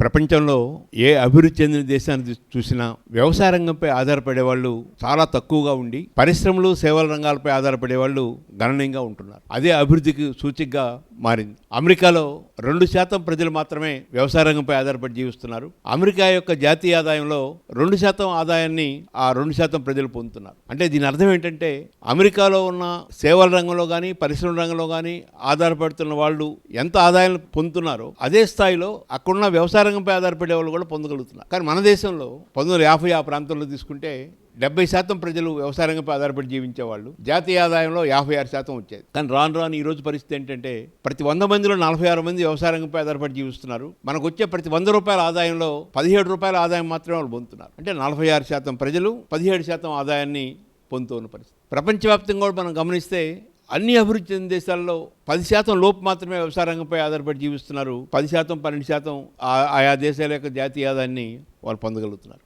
ప్రపంచంలో ఏ అభివృద్ధి చెందిన దేశాన్ని చూసినా వ్యవసాయ రంగంపై ఆధారపడే వాళ్ళు చాలా తక్కువగా ఉండి పరిశ్రమలు సేవల రంగాలపై ఆధారపడే వాళ్ళు గణనీయంగా ఉంటున్నారు. అదే అభివృద్ధికి సూచికగా మారింది అమెరికాలో రెండు శాతం ప్రజలు మాత్రమే వ్యవసాయ రంగంపై ఆధారపడి జీవిస్తున్నారు. అమెరికా యొక్క జాతీయ ఆదాయంలో రెండు శాతం ఆదాయాన్ని ఆ రెండు శాతం ప్రజలు పొందుతున్నారు. అంటే దీని అర్థం ఏంటంటే అమెరికాలో ఉన్న సేవల రంగంలో కానీ పరిశ్రమ రంగంలో కానీ ఆధారపడుతున్న వాళ్ళు ఎంత ఆదాయం పొందుతున్నారో అదే స్థాయిలో అక్కడున్న వ్యవసాయ రంగంపై ఆధారపడే వాళ్ళు కూడా పొందగలుగుతున్నారు. కానీ మన దేశంలో పంతొమ్మిది యాభై ఆ ప్రాంతంలో తీసుకుంటే డెబ్బై శాతం ప్రజలు వ్యవసాయ రంగంపై ఆధారపడి జీవించేవాళ్ళు. జాతీయ ఆదాయంలో యాభై ఆరు శాతం వచ్చేది. కానీ రాను రాను ఈ రోజు పరిస్థితి ఏంటంటే ప్రతి వంద మందిలో నలభై ఆరు మంది వ్యవసాయ రంగంపై ఆధారపడి జీవిస్తున్నారు. మనకు వచ్చే ప్రతి వంద రూపాయల ఆదాయంలో పదిహేడు రూపాయల ఆదాయం మాత్రమే వాళ్ళు పొందుతున్నారు. అంటే నలభై ఆరు శాతం ప్రజలు పదిహేడు శాతం ఆదాయాన్ని పొందుతున్న పరిస్థితి. ప్రపంచవ్యాప్తంగా కూడా మనం గమనిస్తే అన్ని అభివృద్ధి చెందిన దేశాల్లో పది శాతం లోపు మాత్రమే వ్యవసాయ రంగంపై ఆధారపడి జీవిస్తున్నారు. పది శాతం పన్నెండు శాతం ఆ- ఆయా దేశాల యొక్క జాతీయ ఆదాయాన్ని వాళ్ళు పొందగలుగుతున్నారు.